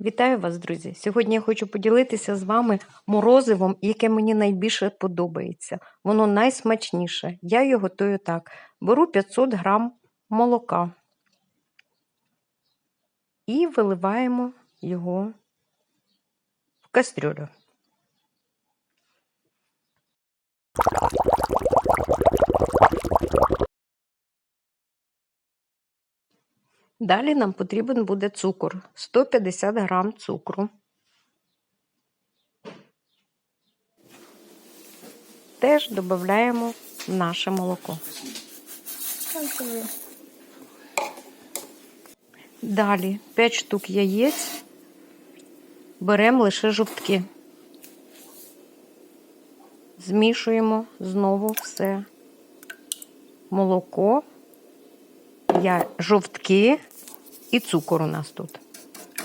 Вітаю вас, друзі! Сьогодні я хочу поділитися з вами морозивом, яке мені найбільше подобається. Воно найсмачніше. Я його готую так: беру 500 грам молока і виливаємо його в кастрюлю. Далі нам потрібен буде цукор 150 грам цукру. Теж додаємо наше молоко. Далі 5 штук яєць беремо лише жовтки. Змішуємо знову все молоко я жовтки і цукор у нас тут.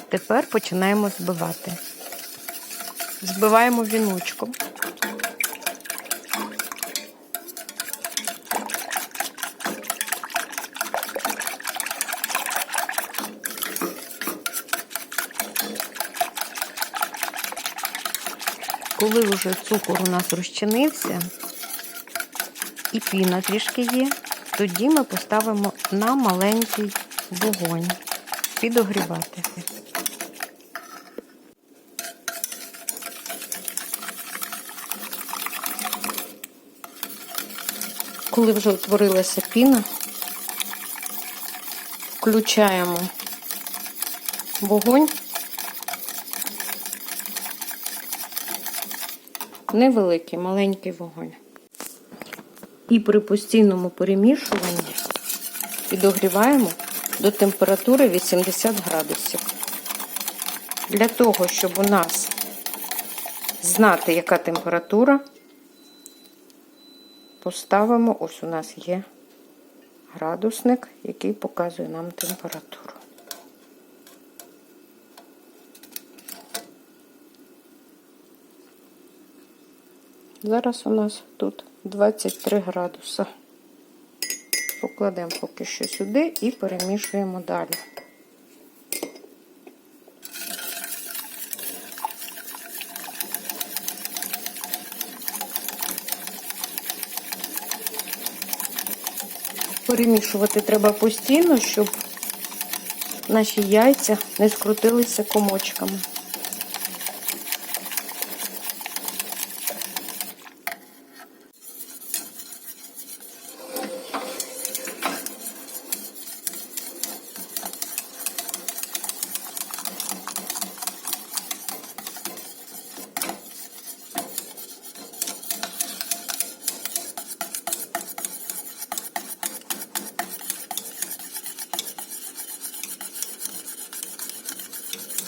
Тепер починаємо збивати. Збиваємо віночком. Коли вже цукор у нас розчинився і піна трішки є, тоді ми поставимо на маленький вогонь підогрівати. Коли вже утворилася піна, включаємо вогонь. Невеликий, маленький вогонь. І при постійному перемішуванні підогріваємо до температури 80 градусів. Для того, щоб у нас знати, яка температура, поставимо, ось у нас є градусник, який показує нам температуру. Зараз у нас тут 23 градуса. Покладемо поки що сюди і перемішуємо далі. Перемішувати треба постійно, щоб наші яйця не скрутилися комочками.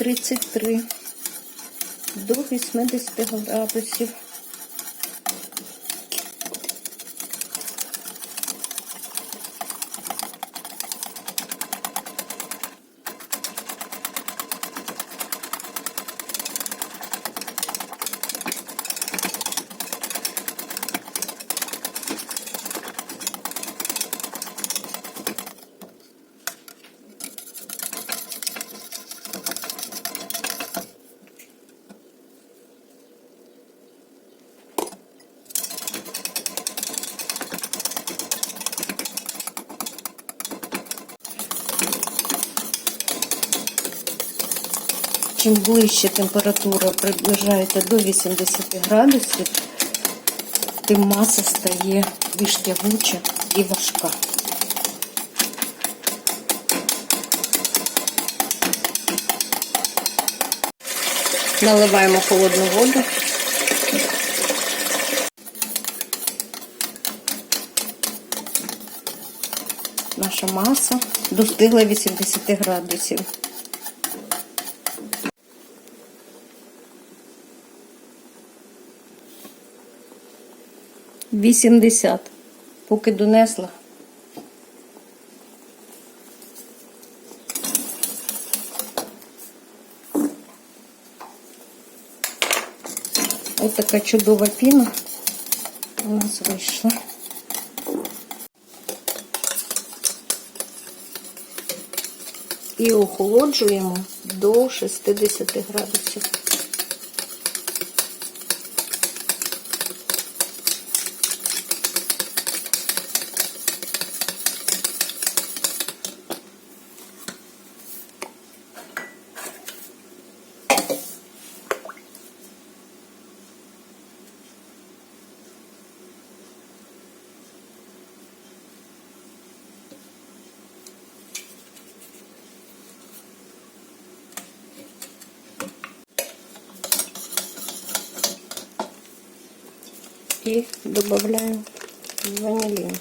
Тридцять три до 80 градусів. Чим ближче температура приближається до 80 градусів, тим маса стає більш тягуча і важка. Наливаємо холодну воду. Наша маса достигла 80 градусів. Вісімдесят. Поки донесла. Ось така чудова піна у нас вийшла. і охолоджуємо до 60 градусів. І додаємо ванилин.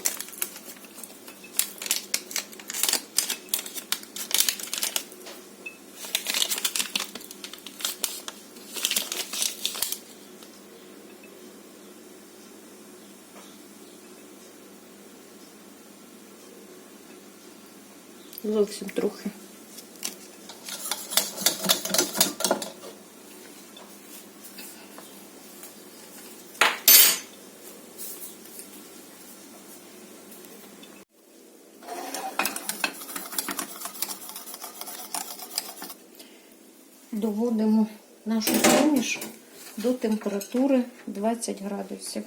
Зовсім трохи. Доводимо нашу суміш до температури 20 градусів.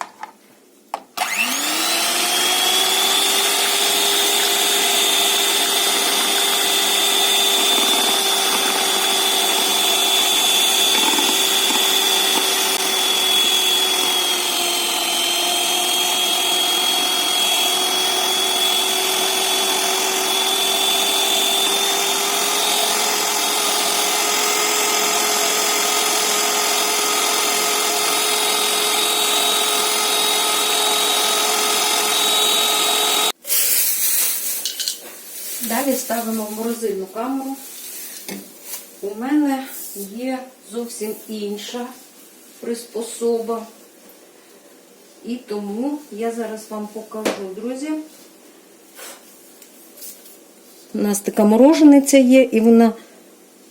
Далі ставимо в морозильну камеру. У мене є зовсім інша приспособа. І тому я зараз вам покажу, друзі. У нас така морожениця є, і вона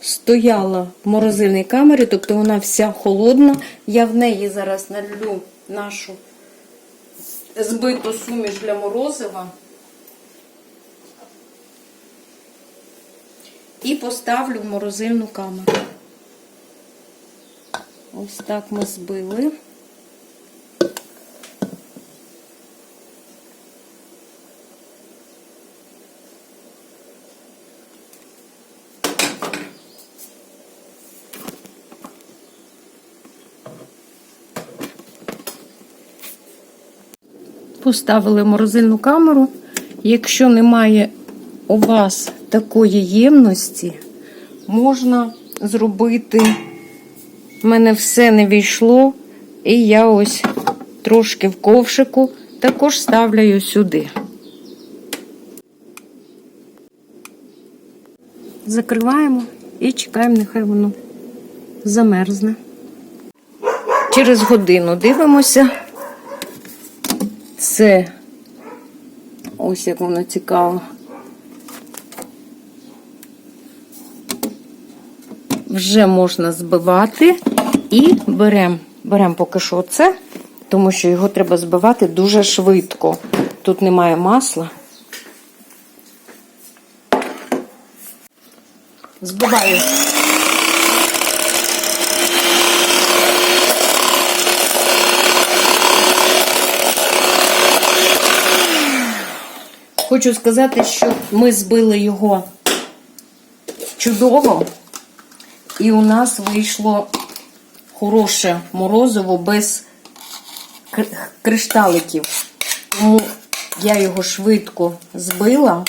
стояла в морозильній камері, тобто вона вся холодна. Я в неї зараз налью нашу збиту суміш для морозива. І поставлю в морозильну камеру. Ось так ми збили. Поставили морозильну камеру. Якщо немає у вас такої ємності, можна зробити. У мене все не війшло, і я ось трошки в ковшику також ставляю сюди. Закриваємо і чекаємо, нехай воно замерзне. Через годину дивимося. Це ось як воно цікаво. Вже можна збивати і беремо берем поки що це, тому що його треба збивати дуже швидко. Тут немає масла. Збиваю. Хочу сказати, що ми збили його чудово, і у нас вийшло хороше морозиво без кришталиків. Тому я його швидко збила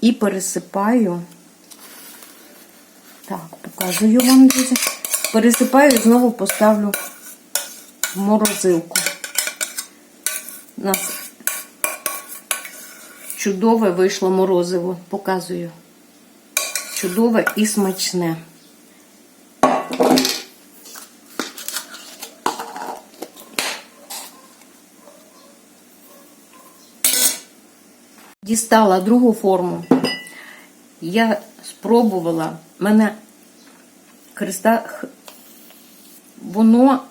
і пересипаю. Так, показую вам, друзі. Пересипаю і знову поставлю в морозилку. У нас чудове вийшло морозиво. Показую. Чудове і смачне. Дістала другу форму. Я спробувала. Мене хреста, воно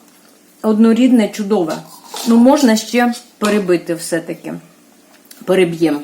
однорідне, чудове. Ну, можна ще перебити все-таки. Переб'ємо.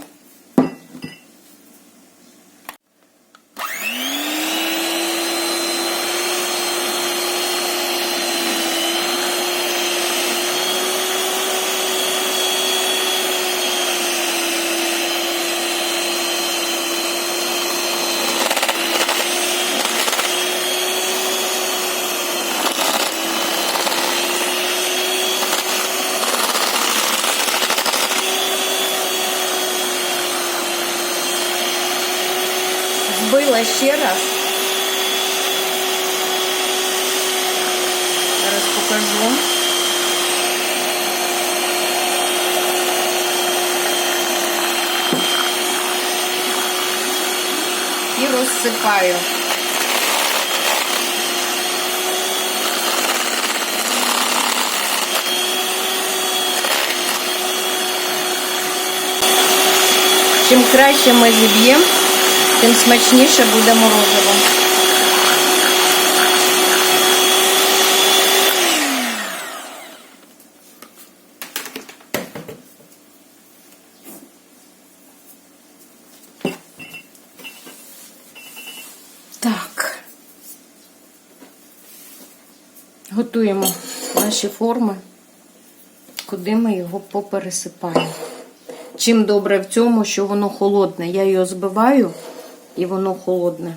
ще раз. Зараз покажу. І розсипаю. Чим краще ми зіб'ємо, тим смачніше буде морозиво. Так. Готуємо наші форми, куди ми його попересипаємо. Чим добре в цьому, що воно холодне. Я його збиваю і воно холодне.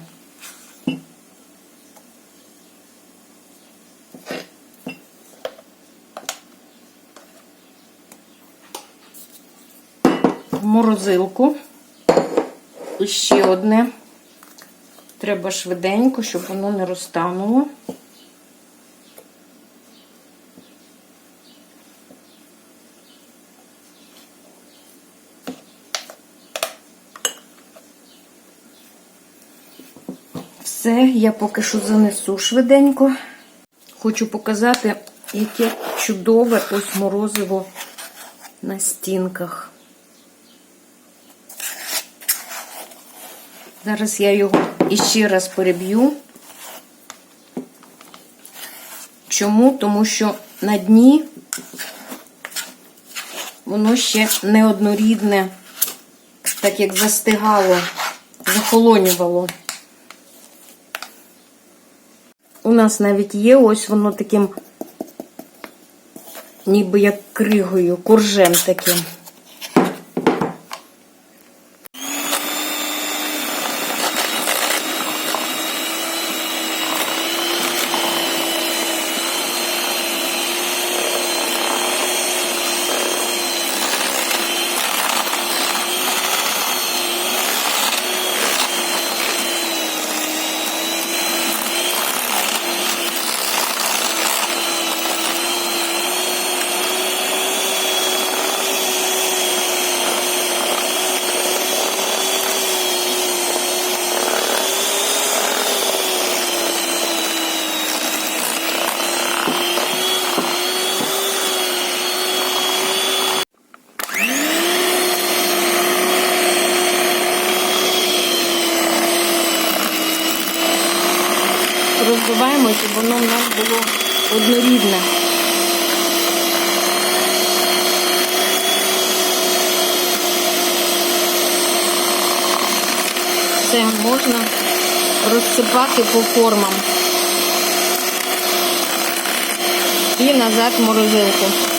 Морозилку. І ще одне. Треба швиденько, щоб воно не розтануло. Я поки що занесу швиденько. Хочу показати, яке чудове ось морозиво на стінках. Зараз я його іще раз переб'ю. Чому? Тому що на дні воно ще неоднорідне, так як застигало, захолонювало. У нас навіть є ось воно таким, ніби як кригою, коржем таким. Розбиваємо, щоб воно в нас було однорідне. Це можна розсипати по формам. І назад в морозилку.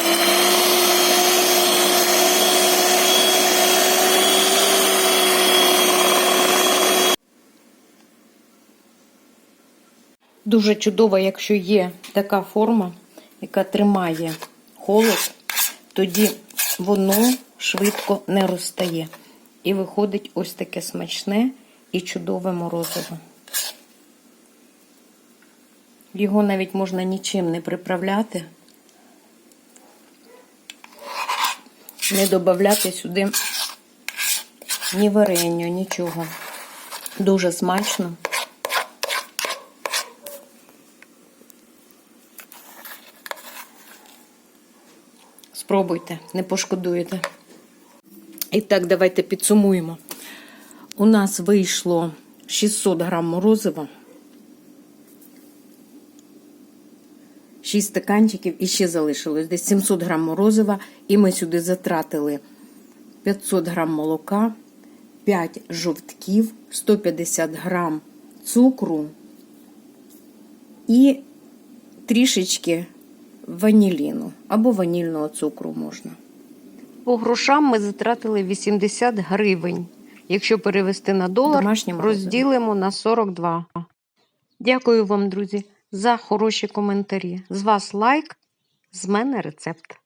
Дуже чудово, якщо є така форма, яка тримає холод, тоді воно швидко не розтає. І виходить ось таке смачне і чудове морозиво. Його навіть можна нічим не приправляти, не додати сюди ні варення, нічого. Дуже смачно. Спробуйте, не пошкодуєте. І так, давайте підсумуємо. У нас вийшло 600 грам морозива, 6 стаканчиків і ще залишилось десь 700 грам морозива. І ми сюди затратили 500 грам молока, 5 жовтків, 150 грам цукру і трішечки ваніліну або ванільного цукру можна. По грошам ми затратили 80 гривень. Якщо перевести на долар, розділимо на 42. Дякую вам, друзі, за хороші коментарі. З вас лайк, з мене рецепт.